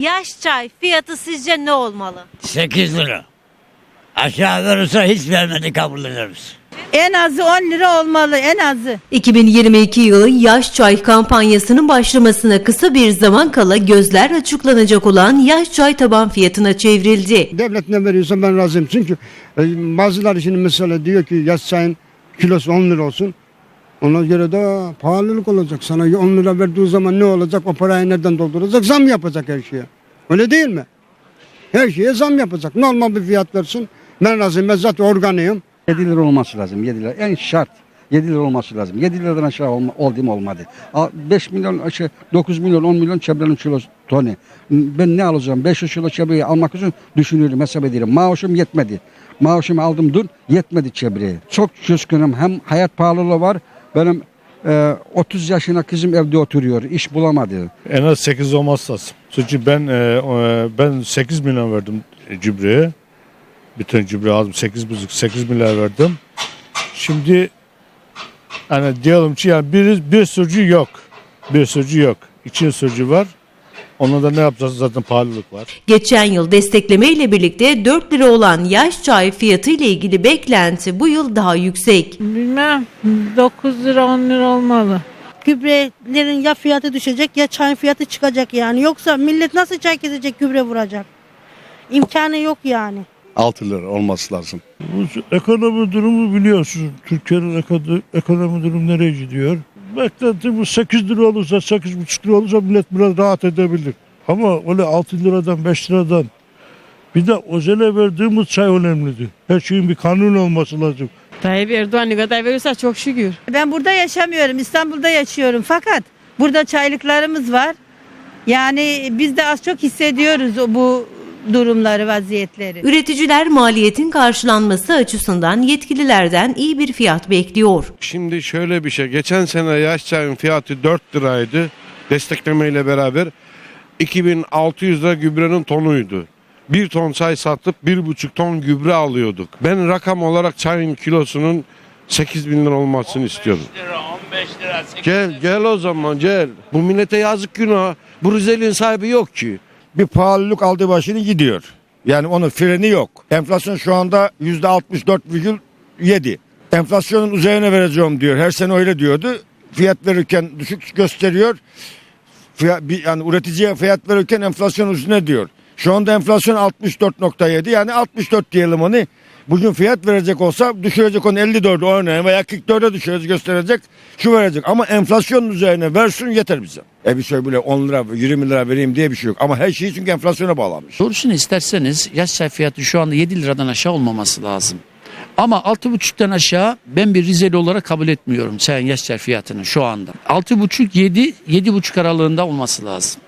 Yaş çay fiyatı sizce ne olmalı? 8 lira. Aşağı verirse hiç vermedi kabul ederiz. En azı 10 lira olmalı en azı. 2022 yılı yaş çay kampanyasının başlamasına kısa bir zaman kala gözler açıklanacak olan yaş çay taban fiyatına çevrildi. Devlet ne veriyorsa ben razıyım. Çünkü e, bazıları şimdi mesela diyor ki yaş çayın kilosu 10 lira olsun. Ona göre de pahalılık olacak. Sana 10 lira verdiği zaman ne olacak? O parayı nereden dolduracak? Zam yapacak her şeye. Öyle değil mi? Her şeye zam yapacak. Normal bir fiyat versin. Ben razıyım. Ben zaten organıyım. 7 lira olması lazım 7 lira. En şart 7 lira olması lazım. 7 liradan aşağı olma, oldu mu olmadı. A- 5 milyon aşağı 9 milyon 10 milyon çebrenin kilosu tonu. Ben ne alacağım? 500 kilo çebreyi almak için düşünüyorum hesap ediyorum. Maaşım yetmedi. Maaşımı aldım dur yetmedi çebreye. Çok küskünüm. Hem hayat pahalılığı var. Benim e, 30 yaşına kızım evde oturuyor. iş bulamadı. En az 8 olmaz lazım. Çünkü ben e, e, ben 8 milyon verdim e, gübreye. Bütün gübre aldım 8 buçuk 8 milyar verdim. Şimdi hani diyelim ki yani bir, bir sürücü yok. Bir sürücü yok. İki sürücü var. Onda da ne yapacağız zaten pahalılık var. Geçen yıl destekleme ile birlikte 4 lira olan yaş çay fiyatı ile ilgili beklenti bu yıl daha yüksek. Bilmem 9 lira 10 lira olmalı. Gübrelerin ya fiyatı düşecek ya çayın fiyatı çıkacak yani. Yoksa millet nasıl çay kesecek gübre vuracak? İmkanı yok yani. 6 lira olması lazım. Bu ekonomi durumu biliyorsunuz. Türkiye'nin ekonomi durumu nereye gidiyor? Beklenti bu 8 lira olursa 8,5 lira olursa millet biraz rahat edebilir. Ama öyle 6 liradan 5 liradan bir de özele verdiğimiz çay önemlidir. Her şeyin bir kanun olması lazım. Tayyip Erdoğan ne kadar verirse çok şükür. Ben burada yaşamıyorum. İstanbul'da yaşıyorum. Fakat burada çaylıklarımız var. Yani biz de az çok hissediyoruz bu durumları, vaziyetleri. Üreticiler maliyetin karşılanması açısından yetkililerden iyi bir fiyat bekliyor. Şimdi şöyle bir şey. Geçen sene yaş çayın fiyatı 4 liraydı. Desteklemeyle beraber 2600 lira gübrenin tonuydu. Bir ton çay satıp bir buçuk ton gübre alıyorduk. Ben rakam olarak çayın kilosunun 8 bin lira olmasını istiyorum. lira 15 lira 8 Gel gel o zaman gel. Bu millete yazık günah. Bu Rizel'in sahibi yok ki. Bir pahalılık aldı başını gidiyor. Yani onun freni yok. Enflasyon şu anda %64,7. Enflasyonun üzerine vereceğim diyor. Her sene öyle diyordu. Fiyat verirken düşük gösteriyor. Fiyat, yani üreticiye fiyat verirken enflasyon üstüne diyor. Şu anda enflasyon 64.7 yani 64 diyelim onu. Bugün fiyat verecek olsa düşürecek onu 54 örneğin veya 44'e düşürecek gösterecek şu verecek. Ama enflasyonun üzerine versin yeter bize. E bir şey böyle 10 lira 20 lira vereyim diye bir şey yok. Ama her şey çünkü enflasyona bağlanmış. Doğrusunu isterseniz yaş çay fiyatı şu anda 7 liradan aşağı olmaması lazım. Ama 6,5'tan aşağı ben bir Rizeli olarak kabul etmiyorum çayın yaş çay fiyatının şu anda. 6,5 7 7,5 aralığında olması lazım.